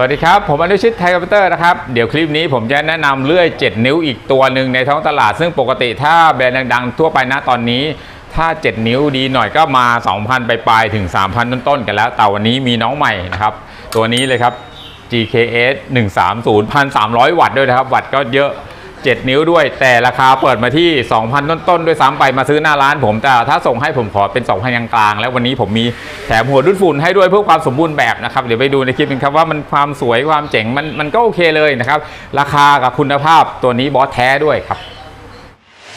สวัสดีครับ ผมอนุชิตไทยคอมพิวเตอร์นะครับ เดี๋ยวคลิปนี้ผมจะแนะนำเลื่อย 7 นิ้วอีกตัวหนึ่งในท้องตลาด ซึ่งปกติถ้าแบรนด์ดังๆ ทั่วไปนะตอนนี้ ถ้า 7 นิ้วดีหน่อยก็มา 2,000 ไปปลายๆถึง 3,000 ต้นๆ กันแล้ว แต่วันนี้มีน้องใหม่นะครับ ตัวนี้เลยครับ GKS 130 1,300 วัตต์ด้วยนะครับ วัตต์ก็เยอะ 7 นิ้วด้วย แต่ราคาเปิดมาที่ 2,000 ต้นๆ ด้วยซ้ำไปมาซื้อหน้าร้านผม แต่ถ้าส่งให้ผมขอเป็น 2,000กลางๆ แล้ววันนี้ผมมีแถมหัวดูดฝุ่นให้ด้วยเพื่อความสมบูรณ์แบบนะครับ เดี๋ยวไปดูในคลิปกันครับว่ามันความสวยความเจ๋งมันมันก็โอเคเลยนะครับ ราคากับคุณภาพตัวนี้บอสแท้ด้วยครับ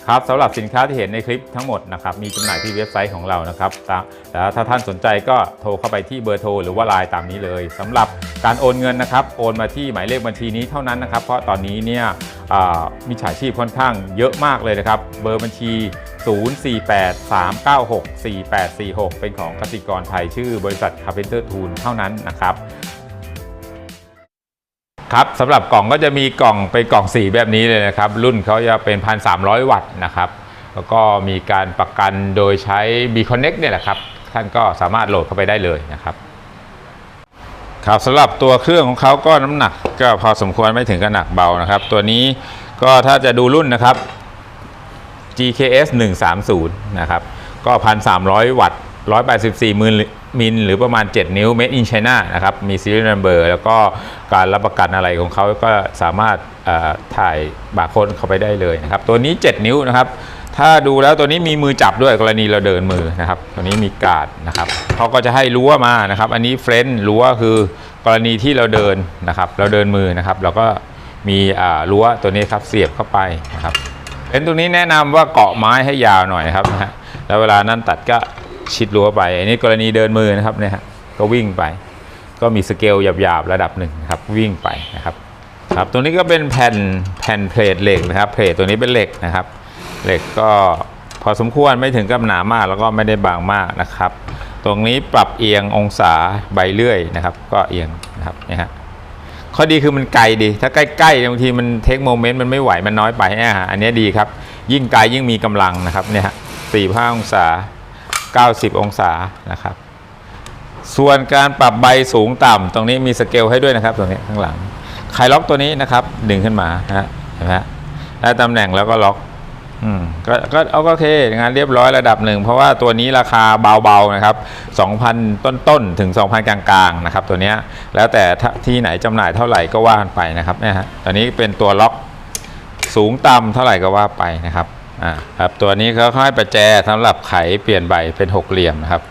ครับสำหรับสินค้าที่เห็นในคลิปทั้งหมดนะครับมีจำหน่ายที่เว็บไซต์ของเรานะครับตามแต่ถ้าท่านสนใจก็โทรเข้าไปที่เบอร์โทรหรือว่าไลน์ตามนี้เลยสำหรับการโอนเงินนะครับ โอนมาที่หมายเลขบัญชีนี้เท่านั้นนะครับ เพราะตอนนี้เนี่ย มิจฉาชีพค่อนข้างเยอะมากเลยนะครับ เบอร์บัญชี 0483964846 เป็นของกสิกรไทยชื่อบริษัท Carpenter Tool เท่านั้นนะครับครับสำหรับกล่องก็จะมีกล่องเป็นกล่องสีแบบนี้เลยนะครับ รุ่นเขาจะเป็น 1,300 วัตต์นะครับ แล้วก็มีการประกันโดยใช้ B Connect เนี่ยแหละครับ ท่านก็สามารถโหลดเข้าไปได้เลยนะครับ ครับสำหรับตัวเครื่องของเขาก็น้ำหนักก็พอสมควรไม่ถึงกับหนักเบานะครับ ตัวนี้ก็ถ้าจะดูรุ่นนะครับ GKS 130นะครับก็1,300 วัตต์184มิลมิลหรือประมาณ 7 นิ้ว Made in China นะครับ มี serial number แล้วก็การรับประกันอะไรของเขาก็สามารถถ่ายบาร์โค้ดเข้าไปได้เลยนะครับ ตัวนี้ 7 นิ้วนะครับ ถ้าดูแล้วตัวนี้มีมือจับด้วยกรณีเราเดินมือนะครับ ตัวนี้มีการ์ดนะครับเขาก็จะให้รั้วมานะครับ อันนี้เฟรนด์รั้วคือกรณีที่เราเดินนะครับ เราเดินมือนะครับ เราก็มีอ่ารั้วตัวนี้ครับเสียบเข้าไปนะครับเป็นตรงนี้แนะนำว่าเกาะไม้ให้ยาวหน่อยครับนะฮะแล้วเวลานั้นตัดก็ชิดรั้วไป อันนี้กรณีเดินมือนะครับเนี่ยฮะก็วิ่งไป ก็มีสเกลหยาบๆระดับหนึ่งครับวิ่งไปนะครับครับตัวนี้ก็เป็นแผ่นแผ่นเพลทเหล็กนะครับเพลทตัวนี้เป็นเหล็กนะครับ เหล็กก็พอสมควรไม่ถึงกับหนามากแล้วก็ไม่ได้บางมากนะครับ ตรงนี้ปรับเอียงองศาใบเลื่อยนะครับ ก็เอียงนะครับเนี่ยฮะข้อดีคือมันไกลดี ถ้าใกล้ๆบางทีมันเทคโมเมนต์มันไม่ไหวมันน้อยไปเนี่ยฮะอันนี้ดีครับ ยิ่งไกลยิ่งมีกำลังนะครับเนี่ยฮะสี่ห้าองศา 90 องศานะครับ ส่วนการปรับใบสูงต่ำตรงนี้มีสเกลให้ด้วยนะครับตรงนี้ข้างหลังไขล็อกตัวนี้นะครับดึงขึ้นมานะฮะเห็นไหมฮะได้ตำแหน่งแล้วก็ล็อก ก็ก็เอาก็โอเคงานเรียบร้อยระดับหนึ่ง เพราะว่าตัวนี้ราคาเบาๆนะครับ 2,000 ต้นๆ ถึง 2,000 กลางๆ นะครับ ตัวนี้แล้วแต่ที่ไหนจำหน่ายเท่าไหร่ก็ว่ากันไปนะครับเนี่ยฮะตัวนี้เป็นตัวล็อกสูงต่ำเท่าไหร่ก็ว่าไปนะครับอ่าครับตัวนี้เขาให้ประแจสำหรับไขเปลี่ยนใบเป็นหกเหลี่ยมนะครับ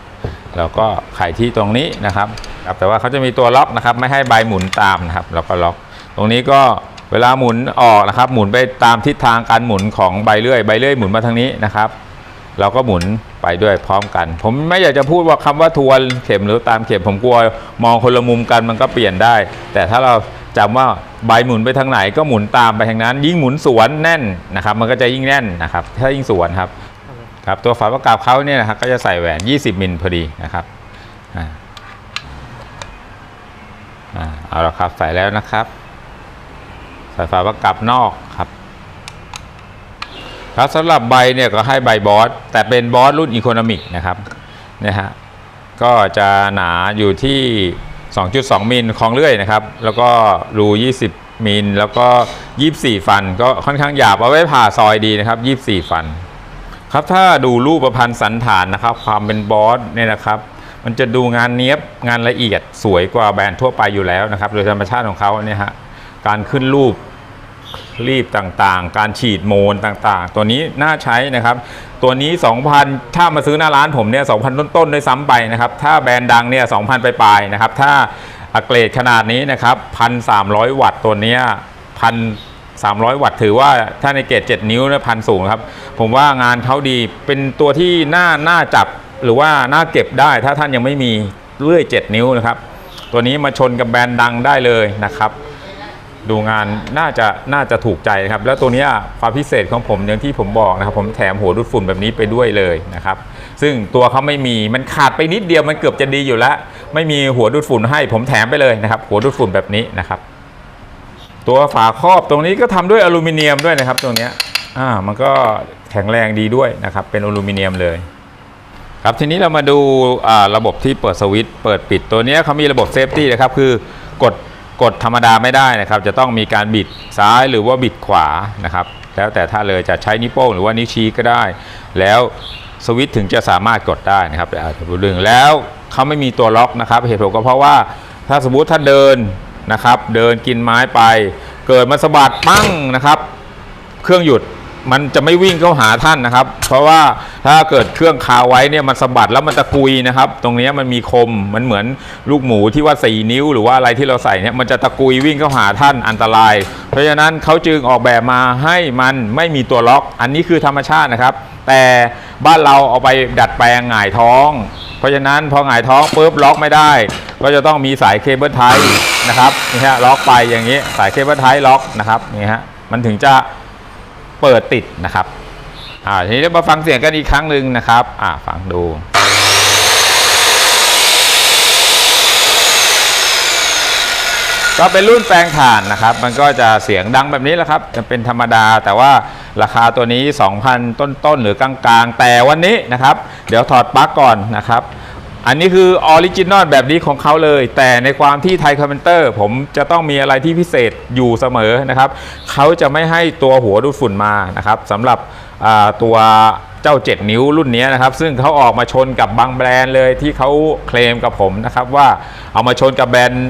แล้วก็ไขที่ตรงนี้นะครับครับ แต่ว่าเขาจะมีตัวล็อกนะครับ ไม่ให้ใบหมุนตามนะครับแล้วก็ล็อก ตรงนี้ก็ เวลาหมุนออกนะครับ หมุนไปตามทิศทางการหมุนของใบเลื่อยใบเลื่อยหมุนมาทางนี้นะครับ เราก็หมุนไปด้วยพร้อมกัน ผมไม่อยากจะพูดว่าคำว่าทวนเข็มหรือตามเข็มผมกลัวมองคนละมุมกันมันก็เปลี่ยนได้ แต่ถ้าเราจำว่าใบหมุนไปทางไหนก็หมุนตามไปทางนั้น ยิ่งหมุนสวนแน่นนะครับ มันก็จะยิ่งแน่นนะครับ ถ้ายิ่งสวนครับครับตัวฝาประกับเขาเนี่ยนะครับก็จะใส่แหวน 20 มิลพอดีนะครับอ่าเอาละครับใส่แล้วนะครับ ใส่ฝาประกับนอกครับ ครับสำหรับใบเนี่ยก็ให้ใบบอสแต่เป็นบอสรุ่นอีโคโนมิกนะครับเนี่ยฮะก็จะหนาอยู่ที่ 2.2 มิลของเลื่อยนะครับ แล้วก็รู 20 มิลแล้วก็ 24 ฟัน ก็ค่อนข้างหยาบเอาไว้ผ่าซอยดีนะครับ 24 ฟัน ครับถ้าดูรูปประพันธ์สันฐานนะครับ ความเป็นบอสเนี่ยนะครับ มันจะดูงานเนี้ยบงานละเอียดสวยกว่าแบรนด์ทั่วไปอยู่แล้วนะครับ โดยธรรมชาติของเขาเนี่ยฮะ การขึ้นรูปรีบต่างๆ การฉีดโมนต่างๆ ตัวนี้น่าใช้นะครับ ตัวนี้ 2,000 ถ้ามาซื้อหน้าร้านผมเนี่ย 2,000 ต้นๆด้วยซ้ำไปนะครับ ถ้าแบรนด์ดังเนี่ย 2,000 ไปลายๆนะครับ ถ้าอัเกรดขนาดนี้นะครับ 1,300 วัตต์ตัวเนี้ยพัน300วัตต์ถือว่าถ้าในเกรด7 นิ้วนะพันสูงครับ ผมว่างานเขาดีเป็นตัวที่น่าน่าจับหรือว่าน่าเก็บได้ ถ้าท่านยังไม่มีเลื่อย 7 นิ้วนะครับ ตัวนี้มาชนกับแบรนด์ดังได้เลยนะครับ ดูงานน่าจะน่าจะถูกใจนะครับ แล้วตัวนี้ความพิเศษของผมอย่างที่ผมบอกนะครับ ผมแถมหัวดูดฝุ่นแบบนี้ไปด้วยเลยนะครับ ซึ่งตัวเขาไม่มีมันขาดไปนิดเดียวมันเกือบจะดีอยู่แล้ว ไม่มีหัวดูดฝุ่นให้ผมแถมไปเลยนะครับ หัวดูดฝุ่นแบบนี้นะครับ ตัวฝาครอบตรงนี้ก็ทำด้วยอลูมิเนียมด้วยนะครับ ตรงเนี้ยอ่ามันก็แข็งแรงดีด้วยนะครับ เป็นอลูมิเนียมเลยครับทีนี้เรามาดูอ่าระบบที่เปิดสวิตช์เปิดปิดตัวนี้เขามีระบบเซฟตี้นะครับคือกด กดธรรมดาไม่ได้นะครับ จะต้องมีการบิดซ้ายหรือว่าบิดขวานะครับ แล้วแต่ถ้าเลยจะใช้นิ้วโป้งหรือว่านิ้วชี้ก็ได้ แล้วสวิตช์ถึงจะสามารถกดได้นะครับอาจจะพูดเรื่องแล้วเขาไม่มีตัวล็อกนะครับ เหตุผลก็เพราะว่าถ้าสมมติถ้าเดินนะครับ เดินกินไม้ไป เกิดมาสะบัดปั้งนะครับ เครื่องหยุด มันจะไม่วิ่งเข้าหาท่านนะครับ เพราะว่าถ้าเกิดเครื่องคาไว้เนี่ยมันสะบัดแล้วมันตะกุยนะครับ ตรงนี้มันมีคมมันเหมือนลูกหมูที่ว่าสี่นิ้ว หรือว่าอะไรที่เราใส่เนี่ยมันจะตะกุยวิ่งเข้าหาท่านอันตราย เพราะฉะนั้นเขาจึงออกแบบมาให้มันไม่มีตัวล็อก อันนี้คือธรรมชาตินะครับ แต่บ้านเราเอาไปดัดแปลงหงายท้อง เพราะฉะนั้นพอหงายท้องปุ๊บล็อกไม่ได้ ก็จะต้องมีสายเคเบิลไทยนะครับนี่ฮะล็อกไปอย่างนี้สายเคเบิลไทยล็อกนะครับนี่ฮะมันถึงจะ เปิดติดนะครับอ่าทีนี้มาฟังเสียงกันอีกครั้งหนึ่งนะครับอ่าฟังดูก็เป็นรุ่นแปลงถ่านนะครับ มันก็จะเสียงดังแบบนี้แหละครับ จะเป็นธรรมดา แต่ว่าราคาตัวนี้ 2,000 ต้นๆ หรือกลางๆ แต่วันนี้นะครับ เดี๋ยวถอดปลั๊กก่อนนะครับ อันนี้คือออริจินอลแบบนี้ของเขาเลย แต่ในความที่ไทยคอมเมนเตอร์ผมจะต้องมีอะไรที่พิเศษอยู่เสมอนะครับเขาจะไม่ให้ตัวหัวดูดฝุ่นมานะครับสำหรับตัวเจ้า 7 นิ้วรุ่นนี้นะครับ ซึ่งเขาออกมาชนกับบางแบรนด์เลยที่เขาเคลมกับผมนะครับว่าเอามาชนกับแบรนด์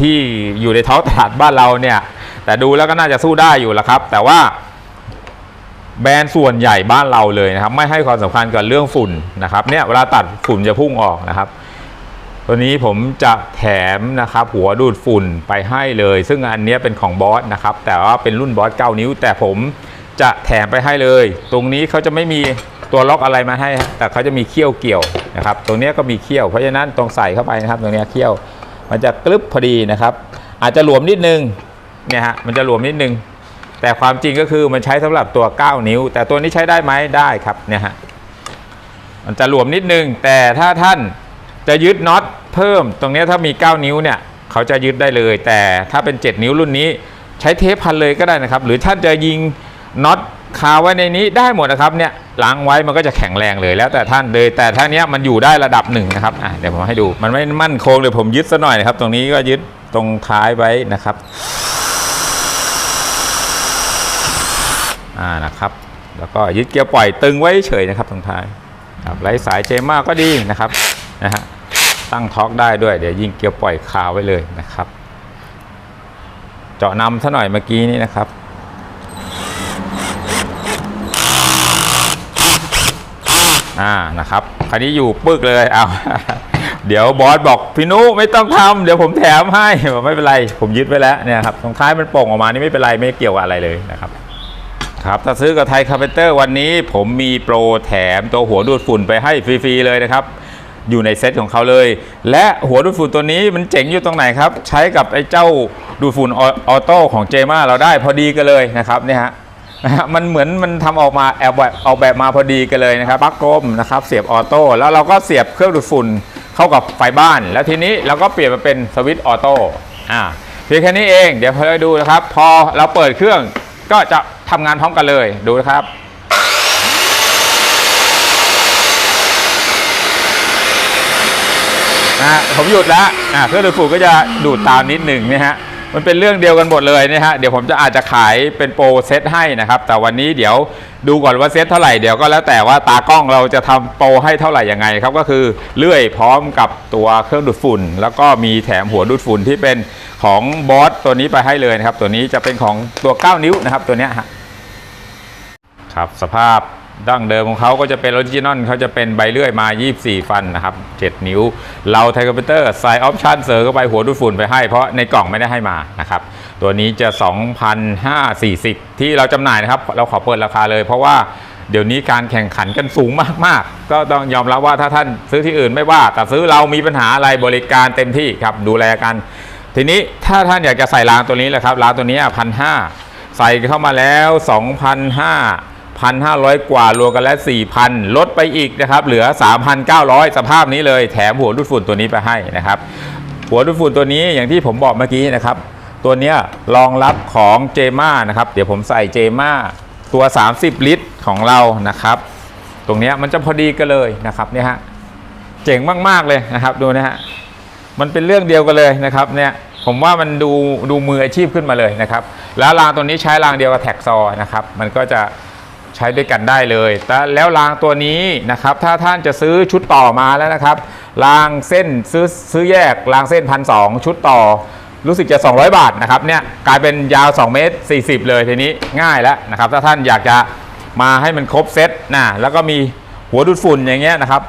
ที่อยู่ในท้องตลาดบ้านเราเนี่ยแต่ดูแล้วก็น่าจะสู้ได้อยู่ละครับ แต่ว่า แบรนด์ส่วนใหญ่บ้านเราเลยนะครับ ไม่ให้ความสำคัญกับเรื่องฝุ่นนะครับเนี่ยเวลาตัดฝุ่นจะพุ่งออกนะครับ ตัวนี้ผมจะแถมนะครับ หัวดูดฝุ่นไปให้เลย ซึ่งอันนี้เป็นของบอสนะครับ แต่ว่าเป็นรุ่นบอส9นิ้ว แต่ผมจะแถมไปให้เลย ตรงนี้เขาจะไม่มีตัวล็อกอะไรมาให้ แต่เขาจะมีเขี้ยวเกี่ยวนะครับ ตรงนี้ก็มีเขี้ยว เพราะฉะนั้นตรงใส่เข้าไปนะครับ ตรงนี้เขี้ยว มันจะกรึบพอดีนะครับ อาจจะหลวมนิดนึงเนี่ยฮะมันจะหลวมนิดนึง แต่ความจริงก็คือมันใช้สำหรับตัว 9 นิ้ว แต่ตัวนี้ใช้ได้ไหมได้ครับเนี่ยฮะมันจะหลวมนิดนึง แต่ถ้าท่านจะยึดน็อตเพิ่ม ตรงนี้ถ้ามี 9 นิ้วเนี่ยเขาจะยึดได้เลย แต่ถ้าเป็น 7 นิ้วรุ่นนี้ ใช้เทปพันเลยก็ได้นะครับ หรือท่านจะยิงน็อตคาไว้ในนี้ได้หมดนะครับเนี่ยล้างไว้มันก็จะแข็งแรงเลยแล้วแต่ท่านเลย แต่ท่านี้มันอยู่ได้ระดับหนึ่งนะครับอะเดี๋ยวผมให้ดู มันไม่มั่นคงเลยผมยึดซะหน่อยนะครับ ตรงนี้ก็ยึดตรงท้ายไว้นะครับ อ่านะครับ แล้วก็ยึดเกียร์ปล่อยตึงไว้เฉยนะครับตรงท้ายครับไร้สายเจมาก็ดีนะครับนะฮะตั้งท็อกได้ด้วยเดี๋ยวยิงเกียร์ปล่อยคาไว้เลยนะครับ เจาะนำซะหน่อยเมื่อกี้นี้นะครับอ่านะครับคันนี้อยู่ปึกเลยเอาเดี๋ยวบอสบอกพี่นุไม่ต้องทำเดี๋ยวผมแถมให้ไม่เป็นไร ผมยึดไว้แล้วเนี่ยครับตรงท้ายมันโป่งออกมานี่ไม่เป็นไรไม่เกี่ยวกับอะไรเลยนะครับ ครับถ้าซื้อกับไทยคาเพนเตอร์วันนี้ผมมีโปรแถมตัวหัวดูดฝุ่นไปให้ฟรีๆเลยนะครับอยู่ในเซ็ตของเขาเลย และหัวดูดฝุ่นตัวนี้มันเจ๋งอยู่ตรงไหนครับ ใช้กับไอ้เจ้าดูดฝุ่นอออโต้ของเจมาเราได้พอดีกันเลยนะครับเนี่ยฮะนะฮะมันเหมือนมันทำออกมาแอบแบบออกแบบมาพอดีกันเลยนะครับปลั๊กกลมนะครับเสียบออโต้แล้วเราก็เสียบเครื่องดูดฝุ่นเข้ากับไฟบ้าน แล้วทีนี้เราก็เปลี่ยนมาเป็นสวิตช์ออโต้อ่าเพียงแค่นี้เองเดี๋ยวเราดูนะครับ พอเราเปิดเครื่องก็จะ ทำงานพร้อมกันเลยดูนะครับนะผมหยุดแล้วอ่าเครื่องดูดฝุ่นก็จะดูดตามนิดหนึ่งนะฮะมันเป็นเรื่องเดียวกันหมดเลยนะฮะเดี๋ยวผมจะอาจจะขายเป็นโปรเซตให้นะครับ แต่วันนี้เดี๋ยวดูก่อนว่าเซตเท่าไหร่เดี๋ยวก็แล้วแต่ว่าตากล้องเราจะทำโปรให้เท่าไหร่ยังไงครับก็คือเลื่อยพร้อมกับตัวเครื่องดูดฝุ่น แล้วก็มีแถมหัวดูดฝุ่นที่เป็นของบอสตัวนี้ไปให้เลยนะครับ ตัวนี้จะเป็นของตัว 9 นิ้วนะครับตัวเนี้ยฮะ ครับสภาพดั้งเดิมของเขาก็จะเป็นออริจินอลเขาจะเป็นใบเลื่อยมา 24 ฟันนะครับ 7 นิ้ว เราไทยคอมพิวเตอร์ใส่ออปชันเสริมเข้าไปหัวดูดฝุ่นไปให้ เพราะในกล่องไม่ได้ให้มานะครับ ตัวนี้จะ 2,540 ที่เราจำหน่ายนะครับ เราขอเปิดราคาเลย เพราะว่าเดี๋ยวนี้การแข่งขันกันสูงมาก ๆ ก็ต้องยอมรับว่าถ้าท่านซื้อที่อื่นไม่ว่า แต่ซื้อเรามีปัญหาอะไรบริการเต็มที่ครับดูแลกัน ทีนี้ถ้าท่านอยากจะใส่รางตัวนี้แหละครับรางตัวนี้พันห้าใส่เข้ามาแล้ว2,500 1,500 กว่ารวมกันแล้ว 4,000 ลดไปอีกนะครับ เหลือ 3,900 สภาพนี้เลย แถมหัวดูดฝุ่นตัวนี้ไปให้นะครับ หัวดูดฝุ่นตัวนี้อย่างที่ผมบอกเมื่อกี้นะครับ ตัวนี้รองรับของเจม่านะครับ เดี๋ยวผมใส่เจม่าตัว 30 ลิตรของเรานะครับ ตรงนี้มันจะพอดีกันเลยนะครับเนี่ยฮะ เจ๋งมาก ๆ เลยนะครับดูนะฮะ มันเป็นเรื่องเดียวกันเลยนะครับเนี่ยผมว่ามันดูดูมืออาชีพขึ้นมาเลยนะครับ แล้วรางตัวนี้ใช้รางเดียวกับแท็กซอนะครับ มันก็จะ ใช้ด้วยกันได้เลยแต่แล้วรางตัวนี้นะครับถ้าท่านจะซื้อชุดต่อมาแล้วนะครับรางเส้นซื้อซื้อแยกรางเส้นพันสชุดต่อรู้สึกจะ 200 บาทนะครับเนี่ยกลายเป็นยาว 2 เมตร 40 เลยทีนี้ง่ายแล้วนะครับถ้าท่านอยากจะมาให้มันครบเซตนะแล้วก็มีหัวดูดฝุ่นอย่างเงี้ยนะครับ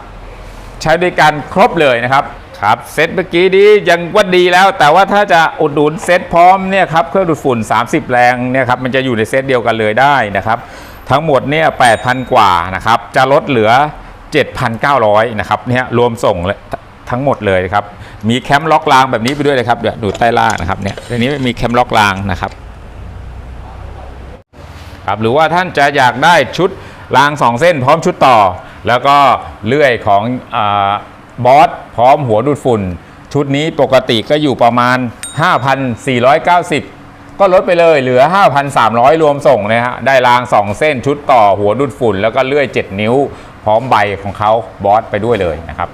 ใช้ด้วยกันครบเลยนะครับครับเซตเมื่อกี้นี้ยังว่าดีแล้ว แต่ว่าถ้าจะอุดหนุนเซตพร้อมเนี่ยครับเครื่องดูดฝุ่น 30 แรงเนี่ยครับมันจะอยู่ในเซตเดียวกันเลยได้นะครับ ทั้งหมดเนี่ย8,000 กว่านะครับ จะลดเหลือ 7,900 นะครับเนี่ยรวมส่งเลยทั้งหมดเลยครับ มีแคมล็อกรางแบบนี้ไปด้วยเลยครับเดี๋ยวดูใต้ล่างนะครับเนี่ยทีนี้มีแคมล็อกรางนะครับครับหรือว่าท่านจะอยากได้ชุดรางสองเส้นพร้อมชุดต่อ แล้วก็เลื่อยของอบอสพร้อมหัวดูดฝุ่น ชุดนี้ปกติก็อยู่ประมาณ 5,490 ก็ลดไปเลยเหลือ 5,300 รวมส่งนะฮะ ได้ราง 2 เส้นชุดต่อหัวดูดฝุ่น แล้วก็เลื่อย 7 นิ้ว พร้อมใบของเขาบอสไปด้วยเลยนะครับ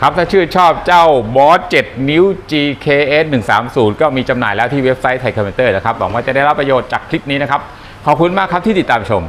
ครับถ้าชื่นชอบเจ้าบอส 7 นิ้ว GKS 130 ก็มีจำหน่ายแล้วที่เว็บไซต์ไทยคอมพิวเตอร์นะครับ หวังว่าจะได้รับประโยชน์จากคลิปนี้นะครับ ขอบคุณมากครับที่ติดตามชม